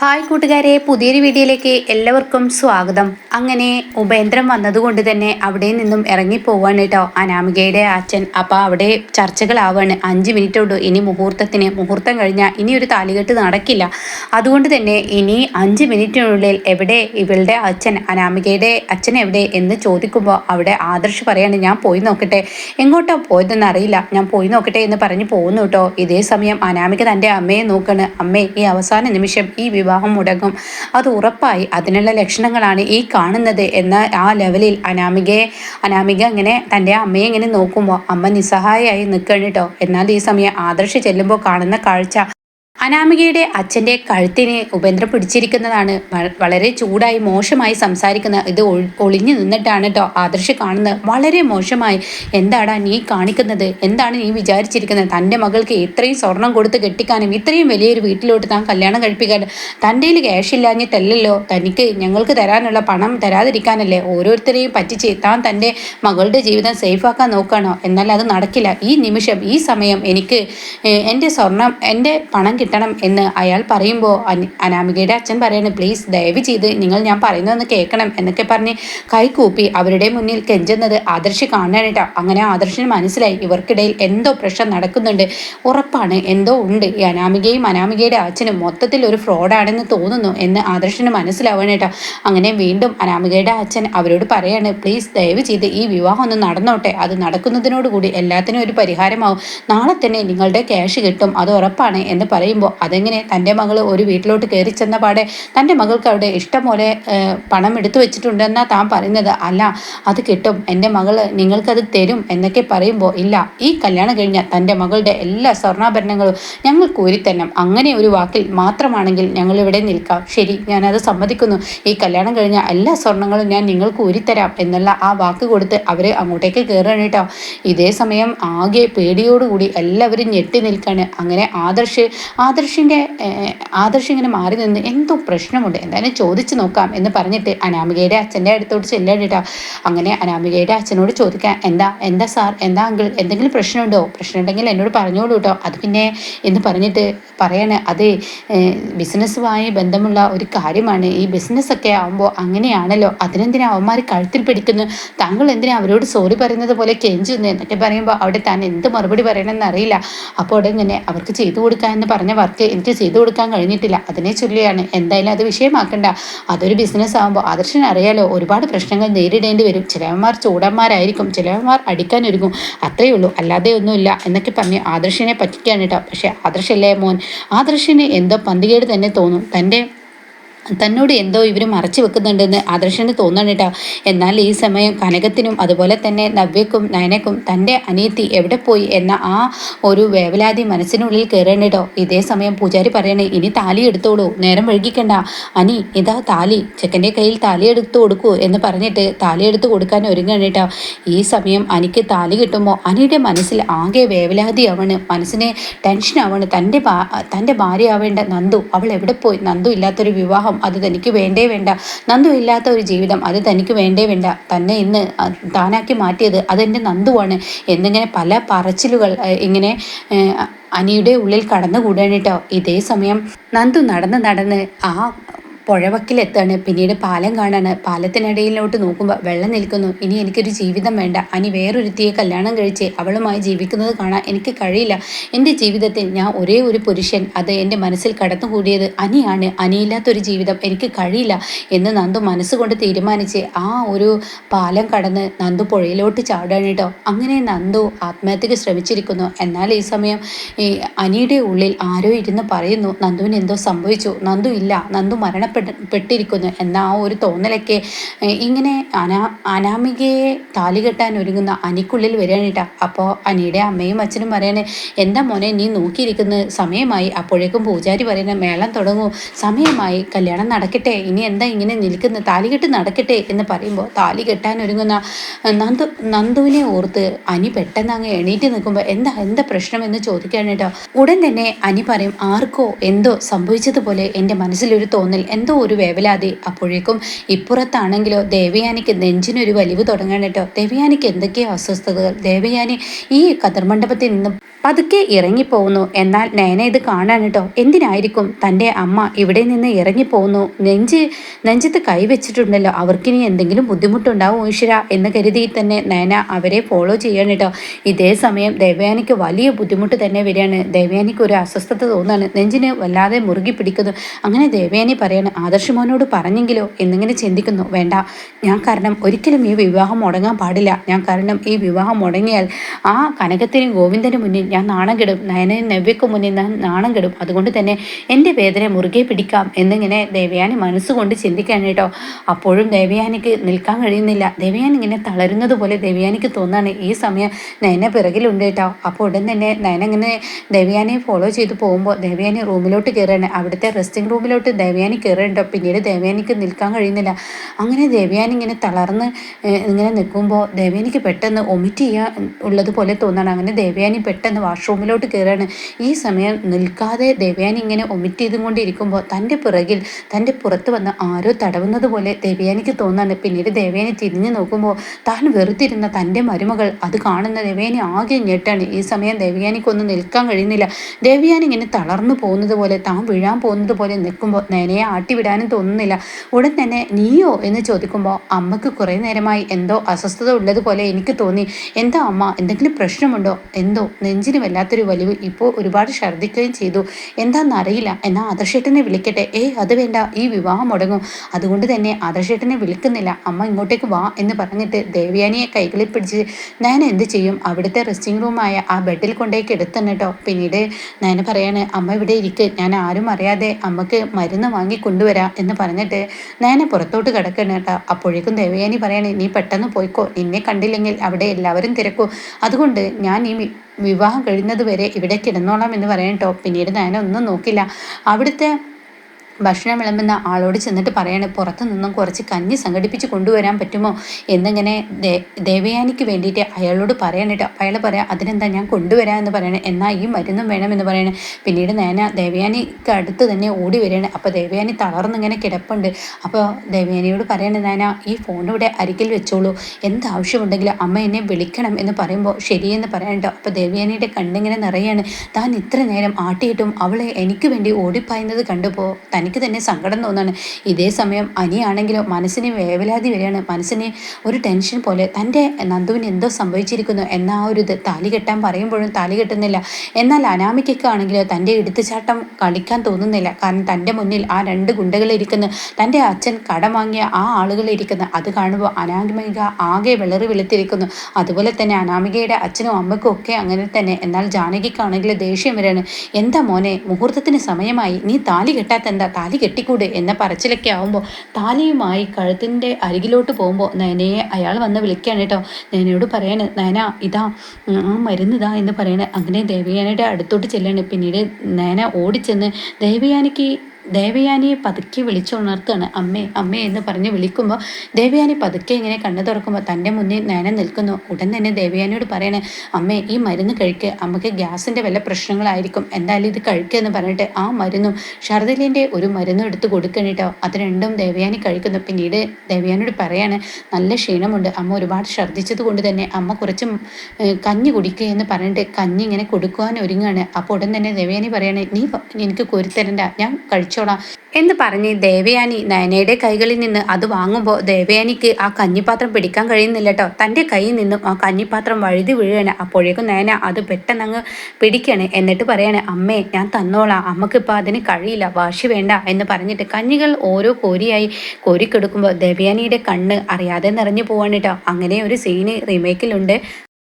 Hi കൂട്ടുകാരെ പുതിയൊരു വീഡിയോയിലേക്ക് എല്ലാവർക്കും സ്വാഗതം. അങ്ങനെ ഉപേന്ദ്രം വന്നതുകൊണ്ട് തന്നെ അവിടെ നിന്നും ഇറങ്ങി പോവാണ് കേട്ടോ അനാമികയുടെ അച്ഛൻ. അപ്പോൾ അവിടെ ചർച്ചകളാവാണ്. അഞ്ച് മിനിറ്റ് ഉള്ളൂ. ഇനി മുഹൂർത്തത്തിന് മുഹൂർത്തം കഴിഞ്ഞാൽ ഇനി ഒരു താലികെട്ട് നടക്കില്ല. അതുകൊണ്ട് തന്നെ ഇനി അഞ്ച് മിനിറ്റിനുള്ളിൽ എവിടെ ഇവളുടെ അച്ഛൻ അനാമികയുടെ അച്ഛൻ എവിടെ എന്ന് ചോദിക്കുമ്പോൾ അവിടെ ആദർശ് പറയാണ് ഞാൻ പോയി നോക്കട്ടെ. എങ്ങോട്ടോ പോയതെന്ന് അറിയില്ല. ഞാൻ പോയി നോക്കട്ടെ എന്ന് പറഞ്ഞ് പോകുന്നു കേട്ടോ. ഇതേ സമയം അനാമിക തന്റെ അമ്മയെ നോക്കാണ്. അമ്മേ ഈ അവസാന നിമിഷം ഈ വിവാഹം മുടങ്ങും. അത് ഉറപ്പായി. അതിനുള്ള ലക്ഷണങ്ങളാണ് ഈ കാണുന്നത് എന്ന ആ ലെവലിൽ അനാമികയെ അനാമിക ഇങ്ങനെ തന്റെ അമ്മയെ ഇങ്ങനെ നോക്കുമ്പോൾ അമ്മ നിസ്സഹായമായി നിൽക്കണം കേട്ടോ എന്നാൽ ഈ സമയം ആദർശ് ചെല്ലുമ്പോൾ കാണുന്ന കാഴ്ച അനാമികയുടെ അച്ഛന്റെ കഴുത്തിന് ഉപേന്ദ്ര പിടിച്ചിരിക്കുന്നതാണ് വളരെ ചൂടായി മോശമായി സംസാരിക്കുന്ന ഇത് ഒളിഞ്ഞു നിന്നിട്ടാണ് കേട്ടോ ആദർശ് കാണുന്നത്. വളരെ മോശമായി. എന്താടാ നീ കാണിക്കുന്നത്? എന്താണ് നീ വിചാരിച്ചിരിക്കുന്നത്? തന്റെ മകൾക്ക് ഇത്രയും സ്വർണം കൊടുത്ത് കെട്ടിക്കാനും ഇത്രയും വലിയൊരു വീട്ടിലോട്ട് താൻ കല്യാണം കഴിപ്പിക്കാൻ തന്റെ കയ്യിൽ ക്യാഷ് ഇല്ലാഞ്ഞിട്ടല്ലല്ലോ. തനിക്ക് ഞങ്ങൾക്ക് തരാനുള്ള പണം തരാതിരിക്കാനല്ലേ ഓരോരുത്തരെയും പറ്റിച്ച് താൻ തന്റെ മകളുടെ ജീവിതം സേഫാക്കാൻ നോക്കുകയാണോ? എന്നാൽ അത് നടക്കില്ല. ഈ നിമിഷം ഈ സമയം എനിക്ക് എന്റെ സ്വർണം എന്റെ പണം കിട്ടണം എന്ന് അയാൾ പറയുമ്പോൾ അനാമികയുടെ അച്ഛൻ പറയാണ് പ്ലീസ് ദയവ് ചെയ്ത് നിങ്ങൾ ഞാൻ പറയുന്നതെന്ന് കേൾക്കണം എന്നൊക്കെ പറഞ്ഞ് കൈകൂപ്പി അവരുടെ മുന്നിൽ കെഞ്ചുന്നത് ആദർശ് കാണാനായിട്ടാ അങ്ങനെ ആദർശിന് മനസ്സിലായി ഇവർക്കിടയിൽ എന്തോ പ്രശ്നം നടക്കുന്നുണ്ട്. ഉറപ്പാണ് എന്തോ ഉണ്ട്. ഈ അനാമികയും അനാമികയുടെ അച്ഛനും മൊത്തത്തിൽ ഒരു ഫ്രോഡാണെന്ന് തോന്നുന്നു എന്ന് ആദർശിന് മനസ്സിലാവാനായിട്ടാ അങ്ങനെ വീണ്ടും അനാമികയുടെ അച്ഛൻ അവരോട് പറയാണ് പ്ലീസ് ദയവ് ചെയ്ത് ഈ വിവാഹം ഒന്ന് നടന്നോട്ടെ. അത് നടക്കുന്നതിനോടുകൂടി എല്ലാത്തിനും ഒരു പരിഹാരമാവും. നാളെ തന്നെ നിങ്ങളുടെ ക്യാഷ് കിട്ടും. അത് ഉറപ്പാണ് എന്ന് പറയും. പറയുമ്പോൾ അതെങ്ങനെ തന്റെ മകൾ ഒരു വീട്ടിലോട്ട് കയറി ചെന്ന പാടെ തന്റെ മകൾക്ക് അവിടെ ഇഷ്ടം പോലെ പണം എടുത്തു വെച്ചിട്ടുണ്ടെന്നാണ് താൻ പറയുന്നത്. അല്ല അത് കിട്ടും. എന്റെ മകൾ നിങ്ങൾക്കത് തരും എന്നൊക്കെ പറയുമ്പോൾ ഇല്ല ഈ കല്യാണം കഴിഞ്ഞാൽ തന്റെ മകളുടെ എല്ലാ സ്വർണാഭരണങ്ങളും ഞങ്ങൾ കൂരിത്തരണം അങ്ങനെ ഒരു വാക്കിൽ മാത്രമാണെങ്കിൽ ഞങ്ങൾ ഇവിടെ നിൽക്കാം. ശരി ഞാനത് സമ്മതിക്കുന്നു. ഈ കല്യാണം കഴിഞ്ഞാൽ എല്ലാ സ്വർണങ്ങളും ഞാൻ നിങ്ങൾക്ക് ഊരിത്തരാം എന്നുള്ള ആ വാക്ക് കൊടുത്ത് അവർ അങ്ങോട്ടേക്ക് കയറുകയാണ് കേട്ടോ. ഇതേ സമയം ആകെ പേടിയോടുകൂടി എല്ലാവരും ഞെട്ടി നിൽക്കാണ്. അങ്ങനെ ആദർശ് ആദർശിന്റെ ആദർശ് ഇങ്ങനെ മാറി നിന്ന് എന്തോ പ്രശ്നമുണ്ട് എന്തായാലും ചോദിച്ചു നോക്കാം എന്ന് പറഞ്ഞിട്ട് അനാമികയുടെ അച്ഛന്റെ അടുത്തോട്ട് ചെല്ലേണ്ടിട്ടാ അങ്ങനെ അനാമികയുടെ അച്ഛനോട് ചോദിക്കാം എന്താ എന്താ സാർ? എന്താ അങ്കിൾ? എന്തെങ്കിലും പ്രശ്നമുണ്ടോ? പ്രശ്നമുണ്ടെങ്കിൽ എന്നോട് പറഞ്ഞോളൂ കേട്ടോ. അത് പിന്നെ എന്ന് പറഞ്ഞിട്ട് പറയാണ് അത് ബിസിനസ്സുമായി ബന്ധമുള്ള ഒരു കാര്യമാണ്. ഈ ബിസിനസ്സൊക്കെ ആകുമ്പോൾ അങ്ങനെയാണല്ലോ. അതിനെന്തിനാ അവന്മാർ കഴുത്തിൽ പിടിക്കുന്നു? താങ്കൾ എന്തിനാ അവരോട് സോറി പറയുന്നത് പോലെ കെഞ്ചുന്നു? എന്നൊക്കെ പറയുമ്പോൾ അവിടെ താൻ എന്ത് മറുപടി പറയണമെന്ന് അറിയില്ല. അപ്പോൾ അവിടെ ഇങ്ങനെ അവർക്ക് ചെയ്തു കൊടുക്കുക എന്ന് പറഞ്ഞ വർക്ക് എനിക്ക് ചെയ്തു കൊടുക്കാൻ കഴിഞ്ഞിട്ടില്ല. അതിനെ ചൊല്ലിയാണ്. എന്തായാലും അത് വിഷയമാക്കണ്ട. അതൊരു ബിസിനസ് ആകുമ്പോൾ ആദർശൻ അറിയാലോ ഒരുപാട് പ്രശ്നങ്ങൾ നേരിടേണ്ടി വരും. ചിലവന്മാർ ചൂടന്മാരായിരിക്കും. ചിലവന്മാർ അടിക്കാൻ ഒരുങ്ങും അത്രയേ ഉള്ളൂ. അല്ലാതെ ഒന്നുമില്ല എന്നൊക്കെ പറഞ്ഞ് ആദർശനെ പറ്റിക്കാണ് കേട്ടോ പക്ഷേ ആദർശല്ലേ മോൻ? ആദർശന് എന്തോ പന്തികേട് തന്നെ തോന്നും. തന്റെ തന്നോട് എന്തോ ഇവർ മറച്ചു വെക്കുന്നുണ്ടെന്ന് ആദർശന് തോന്നണം എന്നാൽ ഈ സമയം കനകത്തിനും അതുപോലെ തന്നെ നവ്യക്കും നയനക്കും തന്റെ അനിയത്തി എവിടെ പോയി എന്ന ആ ഒരു വേവലാതി മനസ്സിനുള്ളിൽ കയറണം ഇതേ സമയം പൂജാരി പറയണേ ഇനി താലി എടുത്തോളൂ നേരം വഴുകിക്കണ്ട അനി ഇതാ താലി. ചെക്കന്റെ കയ്യിൽ താലി എടുത്തു കൊടുക്കൂ എന്ന് പറഞ്ഞിട്ട് താലി എടുത്തു കൊടുക്കാൻ ഒരുങ്ങണം ഈ സമയം അനിക്ക് താലി കിട്ടുമ്പോൾ അനിയുടെ മനസ്സിൽ ആകെ വേവലാതി ആവണ് മനസ്സിനെ മനസ്സിന് ആവണ് തന്റെ തന്റെ ഭാര്യ ആവേണ്ട നന്ദു. അവൾ എവിടെ പോയി? നന്ദു ഇല്ലാത്തൊരു വിവാഹം ജീവിതം അത് തനിക്ക് വേണ്ടേ വേണ്ട. നന്ദു ഇല്ലാത്ത ഒരു ജീവിതം അത് തനിക്ക് വേണ്ടേ വേണ്ട. തന്നെ ഇന്ന് താനാക്കി മാറ്റിയത് അതെന്റെ നന്ദുവാണ്. എന്നിങ്ങനെ പല പറച്ചിലുകൾ ഇങ്ങനെ അനിയുടെ ഉള്ളിൽ കടന്നുകൂടാനിട്ടോ ഇതേ സമയം നന്ദു നടന്ന് നടന്ന് ആ പുഴവക്കിലെത്താണ്. പിന്നീട് പാലം കാണാണ്. പാലത്തിനിടയിലോട്ട് നോക്കുമ്പോൾ വെള്ളം നിൽക്കുന്നു. ഇനി എനിക്കൊരു ജീവിതം വേണ്ട. അനി വേറൊരുത്തിയെ കല്യാണം കഴിച്ച് അവളുമായി ജീവിക്കുന്നത് കാണാൻ എനിക്ക് കഴിയില്ല. എന്റെ ജീവിതത്തിൽ ഞാൻ ഒരേ ഒരു പുരുഷൻ. അത് എന്റെ മനസ്സിൽ കടന്നുകൂടിയത് അനിയാണ്. അനിയില്ലാത്തൊരു ജീവിതം എനിക്ക് കഴിയില്ല എന്ന് നന്ദു മനസ്സുകൊണ്ട് തീരുമാനിച്ച് ആ ഒരു പാലം കടന്ന് നന്ദു പുഴയിലോട്ട് ചാടാണ് കേട്ടോ. അങ്ങനെ നന്ദു ആത്മഹത്യക്ക് ശ്രമിച്ചിരിക്കുന്നു. എന്നാൽ ഈ സമയം ഈ അനിയുടെ ഉള്ളിൽ ആരോ ഇരുന്ന് പറയുന്നു നന്ദുവിന് എന്തോ സംഭവിച്ചു. നന്ദു ഇല്ല. നന്ദു മരണപ്പെട്ടു. പെട്ടിരിക്കുന്നു. എന്ന ആ ഒരു തോന്നലൊക്കെ ഇങ്ങനെ അനാ അനാമികയെ താലി കെട്ടാൻ ഒരുങ്ങുന്ന അനിക്കുള്ളിൽ വരികയാണിട്ടാ. അപ്പോൾ അനിയുടെ അമ്മയും അച്ഛനും പറയണേ എന്താ മോനെ നീ നോക്കിയിരിക്കുന്ന സമയമായി? അപ്പോഴേക്കും പൂജാരി പറയുന്ന മേളം തുടങ്ങൂ. സമയമായി. കല്യാണം നടക്കട്ടെ. ഇനി എന്താ ഇങ്ങനെ നിൽക്കുന്നത് താലി കെട്ട് നടക്കട്ടെ. എന്ന് പറയുമ്പോൾ താലി കെട്ടാൻ ഒരുങ്ങുന്ന നന്ദു നന്ദുവിനെ ഓർത്ത് അനി പെട്ടെന്ന് അങ്ങ് എണീറ്റ് നിൽക്കുമ്പോൾ എന്താ എന്താ പ്രശ്നം? എന്ന് ചോദിക്കുകയാണ് കേട്ടോ. ഉടൻ തന്നെ അനി പറയും ആർക്കോ എന്തോ സംഭവിച്ചതുപോലെ എന്റെ മനസ്സിലൊരു തോന്നൽ. എന്താ എന്തോ ഒരു വേവലാതി. അപ്പോഴേക്കും ഇപ്പുറത്താണെങ്കിലോ ദേവയാനിക്ക് നെഞ്ചിനൊരു വലിവ് തുടങ്ങണം ദേവയാനിക്ക് എന്തൊക്കെയോ അസ്വസ്ഥതകൾ? ദേവയാനി ഈ കതിർമണ്ഡപത്തിൽ നിന്നും പതുക്കെ ഇറങ്ങിപ്പോകുന്നു. എന്നാൽ നയന ഇത് കാണാൻ കേട്ടോ. എന്തിനായിരിക്കും? തന്റെ അമ്മ ഇവിടെ നിന്ന് ഇറങ്ങിപ്പോകുന്നു. നെഞ്ച് നെഞ്ചത്ത് കൈവച്ചിട്ടുണ്ടല്ലോ അവർക്കിനി എന്തെങ്കിലും ബുദ്ധിമുട്ടുണ്ടാവും ഈശ്വര എന്ന് കരുതി തന്നെ നയന അവരെ ഫോളോ ചെയ്യണം കേട്ടോ. ഇതേ സമയം ദേവയാനിക്ക് വലിയ ബുദ്ധിമുട്ട് തന്നെ വരികയാണ്. ദേവയാനിക്ക് ഒരു അസ്വസ്ഥത തോന്നുകയാണ്. നെഞ്ചിന് വല്ലാതെ മുറുകി പിടിക്കുന്നു. അങ്ങനെ ദേവയാനി പറയാണ് ആദർശ് മോനോട് പറഞ്ഞെങ്കിലോ എന്നിങ്ങനെ ചിന്തിക്കുന്നു. വേണ്ട ഞാൻ കാരണം ഒരിക്കലും ഈ വിവാഹം മുടങ്ങാൻ പാടില്ല. ഞാൻ കാരണം ഈ വിവാഹം മുടങ്ങിയാൽ ആ കനകത്തിനും ഗോവിന്ദനും മുന്നിൽ ഞാൻ നാണം കെടും. നയനയും നവ്യക്കും മുന്നിൽ ഞാൻ നാണം കെടും. അതുകൊണ്ട് തന്നെ എന്റെ വേദന മുറുകെ പിടിക്കാം എന്നിങ്ങനെ ദേവയാനി മനസ്സുകൊണ്ട് ചിന്തിക്കാൻ കേട്ടോ. അപ്പോഴും ദേവയാനിക്ക് നിൽക്കാൻ കഴിയുന്നില്ല. ദേവയാനി ഇങ്ങനെ തളരുന്നത് പോലെ ദേവയാനിക്ക് തോന്നാണ് ഈ സമയം നയന പിറകിലുണ്ട് കേട്ടോ. അപ്പോൾ ഉടൻ തന്നെ നയന ഇങ്ങനെ ദേവയാനിയെ ഫോളോ ചെയ്ത് പോകുമ്പോൾ ദേവയാനി റൂമിലോട്ട് കയറുകയാണ് അവിടുത്തെ റെസ്റ്റിംഗ് റൂമിലോട്ട് ദേവയാനി കയറുന്നുണ്ടോ പിന്നീട് ദേവയാനിക്ക് നിൽക്കാൻ കഴിയുന്നില്ല. അങ്ങനെ ദേവയാനി ഇങ്ങനെ തളർന്ന് ഇങ്ങനെ നിൽക്കുമ്പോൾ ദേവയാനിക്ക് പെട്ടെന്ന് ഒമിറ്റ് ചെയ്യാൻ ഉള്ളതുപോലെ തോന്നാണ്. അങ്ങനെ ദേവയാനി പെട്ടെന്ന് വാഷ്റൂമിലോട്ട് കയറുകയാണ് ഈ സമയം നിൽക്കാതെ ദേവയാനി ഇങ്ങനെ ഒമിറ്റ് ചെയ്തുകൊണ്ടിരിക്കുമ്പോൾ തന്റെ പിറകിൽ തന്റെ പുറത്ത് വന്ന് ആരോ തടവുന്നത് പോലെ ദേവയാനിക്ക് തോന്നാണ്. പിന്നീട് ദേവയാനി തിരിഞ്ഞു നോക്കുമ്പോൾ താൻ വെറുതിരുന്ന തന്റെ മരുമകൾ അത് കാണുന്ന ദേവയാനി ആകെ ഞെട്ടാണ്. ഈ സമയം ദേവയാനിക്കൊന്നും നിൽക്കാൻ കഴിയുന്നില്ല. ദേവയാനി ഇങ്ങനെ തളർന്നു പോകുന്നത് പോലെ താൻ വീഴാൻ പോകുന്നത് പോലെ നിൽക്കുമ്പോൾ നേനയെ ആട്ടിവിടാനും തോന്നുന്നില്ല. ഉടൻ തന്നെ നീയോ എന്ന് ചോദിക്കുമ്പോൾ അമ്മയ്ക്ക് കുറേ നേരമായി എന്തോ അസ്വസ്ഥത ഉള്ളതുപോലെ എനിക്ക് തോന്നി. എന്താ അമ്മ എന്തെങ്കിലും പ്രശ്നമുണ്ടോ? എന്തോ നെഞ്ചിന് വല്ലാത്തൊരു വലിവ് ഇപ്പോൾ ഒരുപാട് ഛർദ്ദിക്കുകയും ചെയ്തു. എന്താണെന്നറിയില്ല എന്നാൽ ആദർശേട്ടനെ വിളിക്കട്ടെ. ഏ അത് വേണ്ട. ഈ വിവാഹം മുടങ്ങും. അതുകൊണ്ട് തന്നെ ആദർശേട്ടനെ വിളിക്കുന്നില്ല. അമ്മ ഇങ്ങോട്ടേക്ക് വാ എന്ന് പറഞ്ഞിട്ട് ദേവയാനിയെ കൈകളിൽ പിടിച്ച് ഞാൻ എന്ത് ചെയ്യും? അവിടുത്തെ റെസ്റ്റിംഗ് റൂമായ ആ ബെഡിൽ കൊണ്ടേക്ക് എടുത്തന്നെ കേട്ടോ പിന്നീട് ഞാൻ പറയാണ് അമ്മ ഇവിടെ ഇരിക്ക്. ഞാൻ ആരും അറിയാതെ അമ്മയ്ക്ക് മരുന്ന് വാങ്ങി കൊണ്ടുവരാം എന്ന് പറഞ്ഞിട്ട് നേനെ പുറത്തോട്ട് കിടക്കണം കേട്ടോ. അപ്പോഴേക്കും ദേവയാനി പറയണേ നീ പെട്ടെന്ന് പോയിക്കോ. നിന്നെ കണ്ടില്ലെങ്കിൽ അവിടെ എല്ലാവരും തിരക്കും. അതുകൊണ്ട് ഞാൻ ഈ വിവാഹം കഴിയുന്നത് വരെ ഇവിടെ കിടന്നോളാം എന്ന് പറയാൻ കേട്ടോ. പിന്നീട് ഞാൻ ഒന്നും നോക്കില്ല. അവിടുത്തെ ഭക്ഷണം വിളമ്പുന്ന ആളോട് ചെന്നിട്ട് പറയണേ പുറത്തു നിന്നും കുറച്ച് കഞ്ഞി സംഘടിപ്പിച്ച് കൊണ്ടുവരാൻ പറ്റുമോ? എന്നിങ്ങനെ ദേവയാനിക്ക് വേണ്ടിയിട്ട് അയാളോട് പറയണിട്ട് അപ്പം അയാൾ പറയാം അതിനെന്താ ഞാൻ കൊണ്ടുവരാം എന്ന് പറയണേ. എന്നാൽ ഈ മരുന്നും വേണമെന്ന് പറയണേ. പിന്നീട് നേന ദേവയാനിക്ക് അടുത്ത് തന്നെ ഓടി വരികയാണ്. അപ്പോൾ ദേവയാനി തളർന്നിങ്ങനെ കിടപ്പുണ്ട്. അപ്പോൾ ദേവയാനിയോട് പറയണേ നേന ഈ ഫോൺ ഇവിടെ അരികിൽ വെച്ചോളൂ. എന്താവശ്യമുണ്ടെങ്കിലും അമ്മ എന്നെ വിളിക്കണം എന്ന് പറയുമ്പോൾ ശരിയെന്ന് പറയണ്ടോ? അപ്പോൾ ദേവയാനിയുടെ കണ്ണിങ്ങനെ നിറയാണ്. താൻ ഇത്ര നേരം ആട്ടിയിട്ടും അവളെ എനിക്ക് വേണ്ടി ഓടിപ്പായുന്നത് കണ്ടുപോ തൻ തനിക്ക് തന്നെ സങ്കടം തോന്നാണ്. ഇതേ സമയം അനിയാണെങ്കിലോ മനസ്സിന് വേവലാതി വരികയാണ്. മനസ്സിന് ഒരു ടെൻഷൻ പോലെ തന്റെ നന്ദുവിന് എന്തോ സംഭവിച്ചിരിക്കുന്നു എന്ന ആ ഒരു ഇത് താലി കെട്ടാൻ പറയുമ്പോഴും താലി കെട്ടുന്നില്ല. എന്നാൽ അനാമിക്കൊക്കെ ആണെങ്കിലോ തന്റെ എടുത്തുചാട്ടം കളിക്കാൻ തോന്നുന്നില്ല. കാരണം തന്റെ മുന്നിൽ ആ രണ്ട് ഗുണ്ടകളിരിക്കുന്നു തന്റെ അച്ഛൻ കടം വാങ്ങിയ ആ ആളുകൾ ഇരിക്കുന്നു. അത് കാണുമ്പോൾ അനാമിക ആകെ വിളറി വെളുത്തിരിക്കുന്നു. അതുപോലെ തന്നെ അനാമികയുടെ അച്ഛനും അമ്മയ്ക്കും ഒക്കെ അങ്ങനെ തന്നെ. എന്നാൽ ജാനകിക്കാണെങ്കിൽ ദേഷ്യം വരാണ് എന്താ മോനെ മുഹൂർത്തത്തിന് സമയമായി. നീ താലി കെട്ടാത്ത എന്താ താലി കെട്ടിക്കൂടെ എന്ന പറച്ചിലൊക്കെ ആവുമ്പോൾ താലിയുമായി കഴുത്തിന്റെ അരികിലോട്ട് പോകുമ്പോൾ നയനയെ അയാൾ വന്ന് വിളിക്കുകയാണ് കേട്ടോ. നയനയോട് പറയാണ് നയന ഇതാ ആ മരുന്നിതാ എന്ന് പറയണേ. അങ്ങനെ ദേവയാനയുടെ അടുത്തോട്ട് ചെല്ലാണ്. പിന്നീട് നയന ഓടിച്ചെന്ന് ദേവയാനിക്ക് ദേവയാനിയെ പതുക്കെ വിളിച്ചുണർത്തുകയാണ്. അമ്മേ അമ്മേ എന്ന് പറഞ്ഞ് വിളിക്കുമ്പോൾ ദേവയാനി പതുക്കെ ഇങ്ങനെ കണ്ണു തുറക്കുമ്പോൾ തന്റെ മുന്നിൽ നേനെ നിൽക്കുന്നു. ഉടൻ തന്നെ ദേവയാനിയോട് പറയണേ അമ്മേ ഈ മരുന്ന് കഴിക്കുക അമ്മയ്ക്ക് ഗ്യാസിന്റെ വല്ല പ്രശ്നങ്ങളായിരിക്കും. എന്തായാലും ഇത് കഴിക്കുക എന്ന് പറഞ്ഞിട്ട് ആ മരുന്നും ഷർദിലിന്റെ ഒരു മരുന്നും എടുത്ത് കൊടുക്കണിട്ടോ അത് രണ്ടും ദേവയാനി കഴിക്കുന്നു. പിന്നീട് ദേവയാനിയോട് പറയാണ് നല്ല ക്ഷീണമുണ്ട്. അമ്മ ഒരുപാട് ഛർദ്ദിച്ചത് കൊണ്ട് തന്നെ അമ്മ കുറച്ച് കഞ്ഞി കുടിക്കുക എന്ന് പറഞ്ഞിട്ട് കഞ്ഞി ഇങ്ങനെ കൊടുക്കുവാൻ ഒരുങ്ങാണ് അപ്പോൾ ഉടൻ തന്നെ ദേവയാനി പറയണേ നീ എനിക്ക് കോരിത്തരണ്ട. ഞാൻ കഴിച്ചു കഴിച്ചോളാം എന്ന് പറഞ്ഞ് ദേവയാനി നയനയുടെ കൈകളിൽ നിന്ന് അത് വാങ്ങുമ്പോൾ ദേവയാനിക്ക് ആ കഞ്ഞിപ്പാത്രം പിടിക്കാൻ കഴിയുന്നില്ല കേട്ടോ തന്റെ കയ്യിൽ നിന്നും ആ കഞ്ഞിപ്പാത്രം വഴുതി വീഴുകയാണ്. അപ്പോഴേക്കും നയന അത് പെട്ടെന്ന് അങ്ങ് പിടിക്കുകയാണ് എന്നിട്ട് പറയാണ് അമ്മേ ഞാൻ തന്നോളാം. അമ്മക്കിപ്പോൾ അതിന് കഴിയില്ല. വാശി വേണ്ട. എന്ന് പറഞ്ഞിട്ട് കഞ്ഞികൾ ഓരോ കോരിയായി കോരിക്കെടുക്കുമ്പോൾ ദേവയാനിയുടെ കണ്ണ് അറിയാതെ നിറഞ്ഞു പോവാണ് കേട്ടോ അങ്ങനെ ഒരു സീന് റീമേക്കിലുണ്ട്